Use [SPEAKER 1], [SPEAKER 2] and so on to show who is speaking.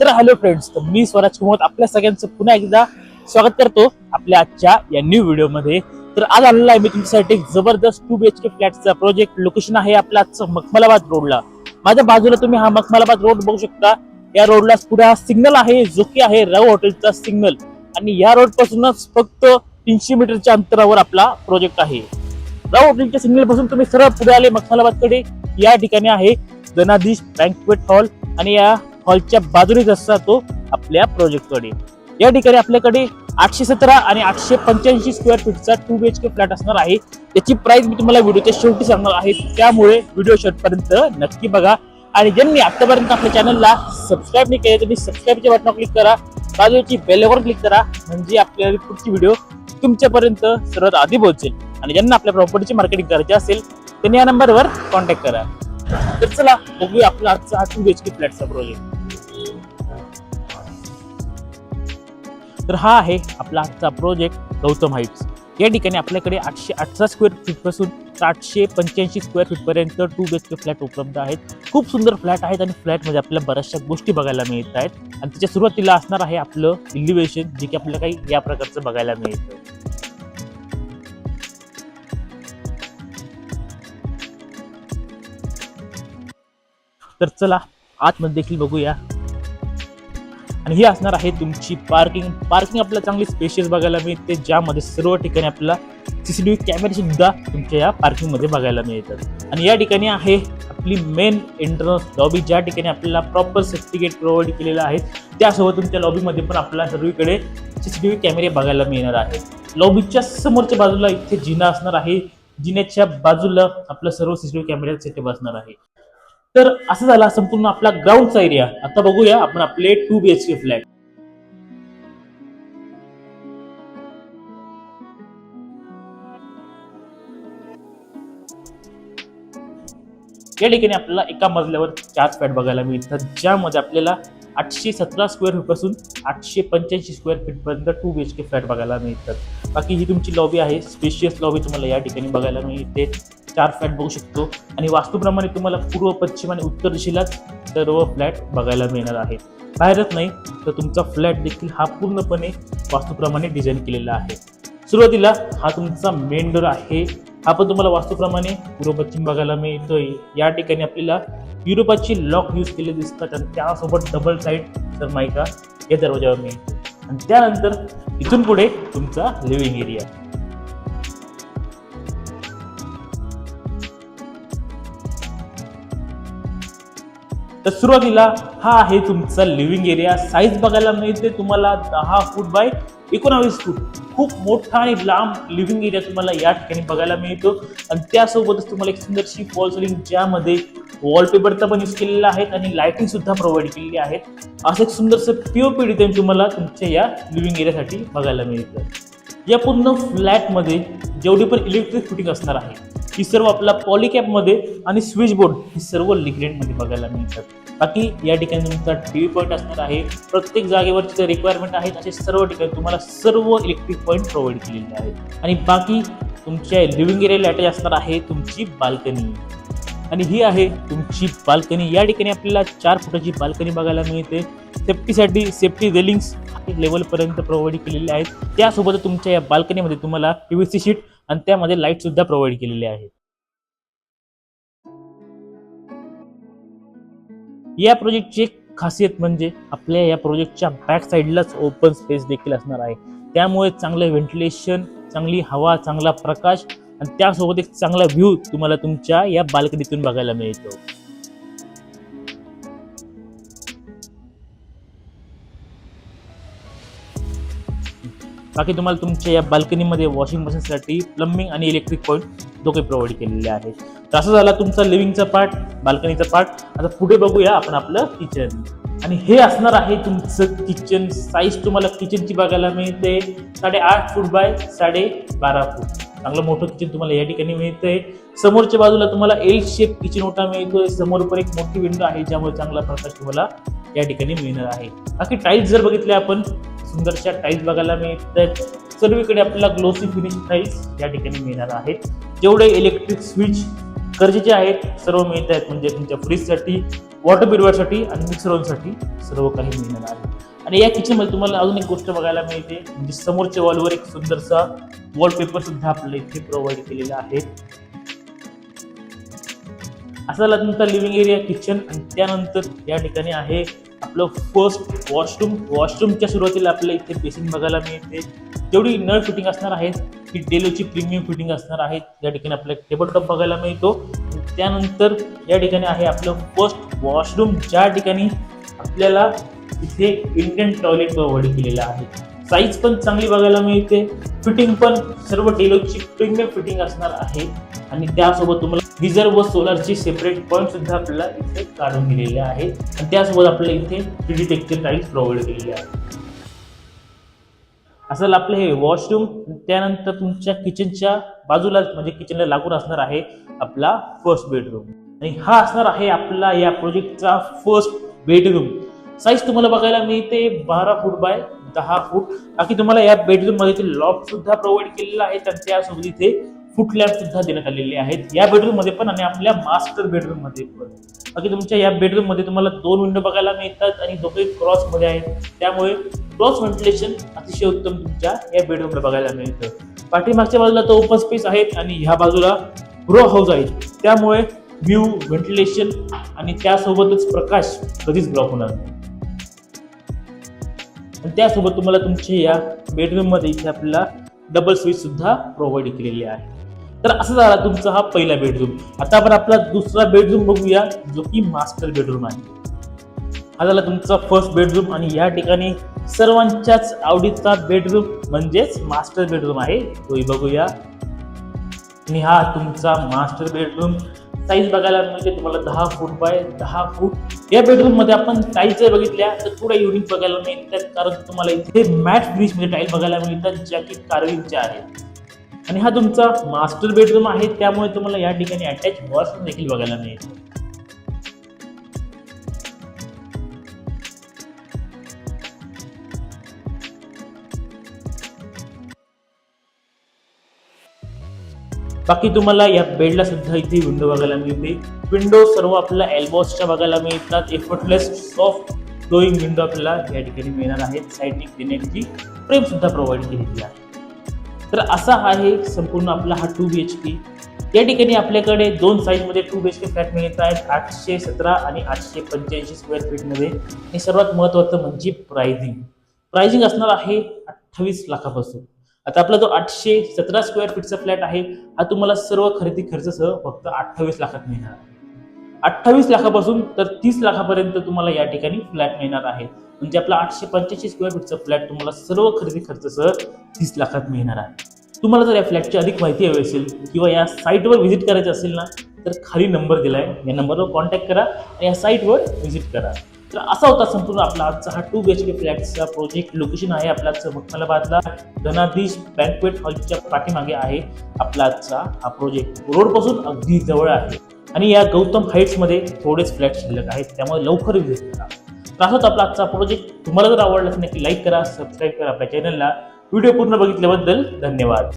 [SPEAKER 1] तर hello friends तर मी स्वराज कुमार आपल्या सगळ्यांचं पुन्हा एकदा स्वागत करतो आपल्या आजच्या या न्यू व्हिडिओमध्ये तर आज आलेला आहे मी तुमच्यासाठी एक जबरदस्त टू बी एच के फ्लॅटचा प्रोजेक्ट लोकेशन आहे आपला आजचं मखमलाबाद रोडला माझ्या बाजूला तुम्ही हा मखमलाबाद रोड बघू शकता. या रोडला पुढे हा सिग्नल आहे जो की आहे राव हॉटेलचा सिग्नल आणि या रोड पासूनच फक्त तीनशे मीटरच्या अंतरावर आपला प्रोजेक्ट आहे. राव हॉटेलच्या सिग्नलपासून तुम्ही सरळ पुढे आले मखमलाबादकडे. या ठिकाणी आहे धनाधीश बँकवेट हॉल आणि या हॉलच्या बाजूनेच असता तो आपल्या प्रोजेक्टकडे या ठिकाणी आपल्याकडे आठशे सतरा आणि आठशे पंच्याऐंशी square फीटचा two B H K flat असणार आहे. त्याची प्राइस मी तुम्हाला व्हिडिओच्या शेवटी सांगणार आहे. त्यामुळे व्हिडिओ शेवटपर्यंत नक्की बघा. आणि ज्यांनी आतापर्यंत आपल्या चॅनलला सबस्क्राईब नाही केले त्यांनी सबस्क्राईबच्या बटनावर क्लिक करा. बाजूची बेलवर क्लिक करा. म्हणजे आपल्याला पुढची व्हिडिओ तुमच्यापर्यंत सर्वात आधी पोहोचेल. आणि ज्यांना आपल्या प्रॉपर्टीची मार्केटिंग करायची असेल त्यांनी या नंबरवर कॉन्टॅक्ट करा. तर चला बघूया आपला आजचा हा टू बी एच के फ्लॅटचा प्रोजेक्ट तर हा आहे आपला आजचा प्रोजेक्ट गौतम हाईट्स या ठिकाणी आपल्याकडे आठशे अठरा स्क्वेअर फीटपासून तर आठशे पंच्याऐंशी square फीटपर्यंत two B H K flat उपलब्ध आहेत. खूप सुंदर फ्लॅट आहेत आणि फ्लॅटमध्ये आपल्याला बऱ्याचशा गोष्टी बघायला मिळत आहेत. आणि त्याच्या सुरुवातीला असणार आहे आपलं इलिव्हेशन जे की आपल्याला काही या प्रकारचं बघायला मिळतं. तर चला आतमध्ये देखील बघूया. आणि ही असणार आहे तुमची पार्किंग पार्किंग आपल्याला चांगली स्पेशियस बघायला मिळते ज्यामध्ये सर्व ठिकाणी आपल्याला सीसीटीव्ही कॅमेरे सुद्धा तुमच्या या पार्किंगमध्ये बघायला मिळतात. आणि या ठिकाणी आहे आपली मेन एंट्रन्स लॉबी ज्या ठिकाणी आपल्याला प्रॉपर सेफ्टी गेट प्रोव्हाइड केलेलं आहे. त्यासोबत तुमच्या लॉबीमध्ये पण आपल्याला सर्वीकडे सीसीटीव्ही कॅमेरे बघायला मिळणार आहेत लॉबीच्या समोरच्या बाजूला इथे जिना असणार आहे. जिन्याच्या बाजूला आपलं सर्व सीसीटीव्ही कॅमेरा सेटअप असणार आहे. तर असं झाला संपूर्ण आपला ग्राउंडचा एरिया आता बघूया आपण आपले two B H K flat या ठिकाणी आपल्याला एका मजल्यावर चार फ्लॅट बघायला मिळतात ज्यामध्ये आपल्याला आठशे सतरा स्क्वेअर फीटपासून आठशे पंच्याऐंशी स्क्वेअर फीट पर्यंत two B H K flat बघायला मिळतात. बाकी ही तुमची लॉबी आहे. स्पेशियस लॉबी तुम्हाला या ठिकाणी बघायला मिळते. चार फ्लॅट बघू शकतो. आणि वास्तूप्रमाणे तुम्हाला पूर्व पश्चिम आणि उत्तर दिशेला सर्व फ्लॅट बघायला मिळणार आहे. बाहेरच नाही तर तुमचा फ्लॅट देखील हा पूर्णपणे वास्तूप्रमाणे डिझाईन केलेला आहे. सुरुवातीला हा तुमचा मेन डोर आहे. हा पण तुम्हाला वास्तूप्रमाणे पूर्व पश्चिम बघायला मिळतोय. या ठिकाणी आपल्याला युरोपाची लॉक यूज केले दिसतात आणि त्यासोबत डबल साईड तर सरमायका या दरवाजावर मिळतो आणि त्यानंतर इथून पुढे तुमचा लिव्हिंग एरिया तर सुरुवातीला हा आहे तुमचा लिव्हिंग एरिया साईज बघायला मिळते तुम्हाला दहा फूट बाय एकोणावीस फूट खूप मोठा आणि लांब लिव्हिंग एरिया तुम्हाला या ठिकाणी बघायला मिळतो. आणि त्यासोबतच तुम्हाला एक सुंदरशी फॉल सिलिंग ज्यामध्ये वॉलपेपरचा पण यूज केलेला आहे आणि लाइटिंग सुद्धा प्रोव्हाइड केलेली आहेत. असं एक सुंदरसं पीओपी डिझाईन तुम्हाला तुमच्या या लिव्हिंग एरियासाठी बघायला मिळतं. या पूर्ण फ्लॅटमध्ये जेवढी पण इलेक्ट्रिक फिटिंग असणार आहे ही सर्व आपला पॉलिकॅपमध्ये आणि स्विच बोर्ड ही सर्व लिग्रेंटमध्ये बघायला मिळतात. बाकी या ठिकाणी तुमचा टी व्ही पॉईंट असणार आहे. प्रत्येक जागेवरची जे रिक्वायरमेंट आहेत असे सर्व ठिकाणी तुम्हाला सर्व इलेक्ट्रिक पॉईंट प्रोव्हाइड केलेले आहेत. आणि बाकी तुमच्या लिव्हिंग एरियाला अटॅच असणार आहे तुमची बाल्कनी आणि ही आहे तुमची बाल्कनी या ठिकाणी आपल्याला चार फुटाची बाल्कनी बघायला मिळते. सेफ्टीसाठी सेफ्टी रेलिंग्स लेवलपर्यंत प्रोव्हाइड केलेले आहेत. त्यासोबत तुमच्या या बाल्कनीमध्ये तुम्हाला पी व्ही सी शीट आणि त्यामध्ये लाइट सुद्धा प्रोव्हाइड केलेली आहे. या प्रोजेक्टची एक खासियत म्हणजे आपल्या या प्रोजेक्टच्या बॅक साईडलाच ओपन स्पेस देखील असणार आहे. त्यामुळे चांगलं व्हेंटिलेशन चांगली हवा चांगला प्रकाश आणि त्यासोबत एक चांगला व्ह्यू तुम्हाला तुमच्या या बाल्कनीतून बघायला मिळतो. बाकी तुम्हाला तुमच्या या बाल्कनीमध्ये वॉशिंग मशीनसाठी प्लंबिंग आणि इलेक्ट्रिक पॉईंट दोघे प्रोव्हाइड केलेले आहेत. तर असं झाला तुमचा लिव्हिंगचा पार्ट बाल्कनीचा पार्ट आता पुढे बघूया आपण आपलं किचन आणि हे असणार आहे तुमचं किचन साईज तुम्हाला किचनची बघायला मिळते साडेआठ फूट बाय साडे बारा फूट चांगलं मोठं किचन तुम्हाला या ठिकाणी मिळतंय. समोरच्या बाजूला तुम्हाला एल शेप किचन ओटा मिळतोय. समोर पण एक मोठी विंडो आहे ज्यामुळे चांगला प्रकाश तुम्हाला या ठिकाणी मिळणार आहे. बाकी टाईल्स जर बघितले आपण सुंदरशा टाईल्स बघायला मिळतात सर्वीकडे आपल्याला ग्लोसी फिनिश टाईल्स या ठिकाणी मिळणार आहेत. जेवढे इलेक्ट्रिक स्विच गरजेचे आहेत सर्व मिळत आहेत. म्हणजे तुमच्या फ्रीजसाठी वॉटर प्युरिफायरसाठी आणि मिक्सरसाठी सर्व काही मिळणार आहे. आणि या किचनमध्ये तुम्हाला अजून एक गोष्ट बघायला मिळते. म्हणजे समोरच्या वॉलवर एक सुंदरसा वॉलपेपर सुद्धा आपल्याला इथे प्रोव्हाइड केलेला आहे. असा झाला तुमचा लिव्हिंग एरिया किचन आणि त्यानंतर या ठिकाणी आहे आपलं फर्स्ट वॉशरूम वॉशरूमच्या सुरुवातीला आपल्याला इथे बेसिन बघायला मिळते. जेवढी नळ फिटिंग असणार आहे ती डेलोची प्रीमियम फिटिंग असणार आहे या ठिकाणी आपल्याला टेबल टॉप बघायला मिळतो. त्यानंतर या ठिकाणी आहे आपलं फर्स्ट वॉशरूम ज्या ठिकाणी आपल्याला इथे इंडियन टॉयलेट प्रोव्हाइड केलेलं आहे. साईज पण चांगली बघायला मिळते. फिटिंग पण सर्व डेलोची प्रीमियम फिटिंग असणार आहे. आणि त्यासोबत तुम्हाला गिझर व सोलरची सेपरेट पॉईंट सुद्धा आपल्याला इथे काढून दिलेले आहेत आणि त्यासोबत आपल्याला इथे three D texture tiles provide केलेले आहेत असं आपलं हे वॉशरूम त्यानंतर तुमच्या किचनच्या बाजूला म्हणजे किचनला लागून असणार आहे आपला फर्स्ट बेडरूम आणि हा असणार आहे आपला या प्रोजेक्टचा फर्स्ट बेडरूम साईज तुम्हाला बघायला मिळते बारा फूट बाय दहा फूट बाकी तुम्हाला या बेडरूममध्ये सुद्धा प्रोव्हाइड केलेला आहे. तर त्यासोबत इथे फुट लॅम्प सुद्धा देण्यात आलेले आहेत. या बेडरूममध्ये पण आणि आपल्या मास्टर बेडरूममध्ये पण. बाकी तुमच्या या बेडरूममध्ये तुम्हाला दोन विंडो बघायला मिळतात आणि दोघे क्रॉसमध्ये आहेत. त्यामुळे क्रॉस व्हेंटिलेशन अतिशय उत्तम तुमच्या या बेडरूमला बघायला मिळतं. पाठीमागच्या बाजूला तो ओपन स्पेस आहेत आणि ह्या बाजूला ग्रो हाऊस आहे त्यामुळे व्ह्यू व्हेंटिलेशन आणि त्यासोबतच प्रकाश कधीच ब्लॉक होणार नाही. आणि त्यासोबत तुम्हाला तुमच्या या बेडरूममध्ये इथे आपल्याला डबल स्विच सुद्धा प्रोव्हाइड केलेली आहे. तर असं झाला तुमचा हा पहिला बेडरूम आता आपण आपला दुसरा बेडरूम बघूया जो की मास्टर बेडरूम आहे. हा झाला तुमचा फर्स्ट बेडरूम आणि या ठिकाणी सर्वांच्याच आवडीचा बेडरूम म्हणजेच मास्टर बेडरूम आहे. तोही बघूया. आणि हा तुमचा मास्टर बेडरूम साईज बघायला म्हणजे तुम्हाला दहा फूट बाय दहा फूट या बेडरूममध्ये आपण टाईल्स जर बघितल्या तर थोड्या युनिक बघायला मिळतात कारण तुम्हाला इथे मॅट फिनिशमध्ये टाईल बघायला मिळतात ज्या की कार्विंगच्या आहेत. आणि हा तुमचा मास्टर बेडरूम आहे त्यामुळे तुम्हाला या ठिकाणी अटॅच वॉशरूम देखील बघायला मिळेल. बाकी तुम्हाला या बेडला सुद्धा इथे विंडो बघायला मिळते विंडो सर्व आपल्याला एल्बॉसच्या बघायला मिळतात. एफर्टलेस सॉफ्ट ग्लोईंग विंडो आपल्याला या ठिकाणी मिळणार आहेत. साईडने देण्याची फ्रेम सुद्धा प्रोव्हाइड केलेली आहे. तर असा आहे संपूर्ण आपला हा टू बी एच के या ठिकाणी आपल्याकडे दोन साईजमध्ये two B H K flat मिळत आहेत. आठशे सतरा आणि आठशे पंच्याऐंशी स्क्वेअर फीटमध्ये हे सर्वात महत्त्वाचं म्हणजे प्रायझिंग प्रायझिंग असणार आहे अठ्ठावीस लाखापासून. आता आपला जो आठशे सतरा स्क्वेअर फीटचा फ्लॅट आहे हा तुम्हाला सर्व खरेदी खर्चासह फक्त अठ्ठावीस लाखात मिळणार. आहे अठ्ठावीस लाखापासून तर तीस लाखापर्यंत तुम्हाला या ठिकाणी फ्लॅट मिळणार आहे. म्हणजे आपला आठशे पंच्याऐंशी स्क्वेअर फीटचा फ्लॅट तुम्हाला सर्व खरेदी खर्चासह तीस लाखात मिळणार आहे. तुम्हाला जर या फ्लॅटची अधिक माहिती हवी असेल किंवा या साईटवर व्हिजिट करायचं असेल ना तर खाली नंबर दिला आहे या नंबरवर कॉन्टॅक्ट करा आणि या साईटवर व्हिजिट करा. तर असा होता संपूर्ण आपला आजचा हा टू बी एच के फ्लॅटचा प्रोजेक्ट लोकेशन आहे आपला आजचं मखमलाबादला. धनाधीश बँकवेट हॉलच्या पाठीमागे आहे आपला आजचा हा प्रोजेक्ट रोडपासून अगदी जवळ आहे. आणि या गौतम हाईट्समध्ये थोडेच फ्लॅट शिल्लक आहेत. त्यामुळे लवकर व्हिजिट करा. तर असाच आपला आजचा प्रोजेक्ट तुम्हाला जर आवडला तर नक्की लाईक करा सबस्क्राईब करा आपल्या चॅनलला व्हिडिओ पूर्ण बघितल्याबद्दल धन्यवाद.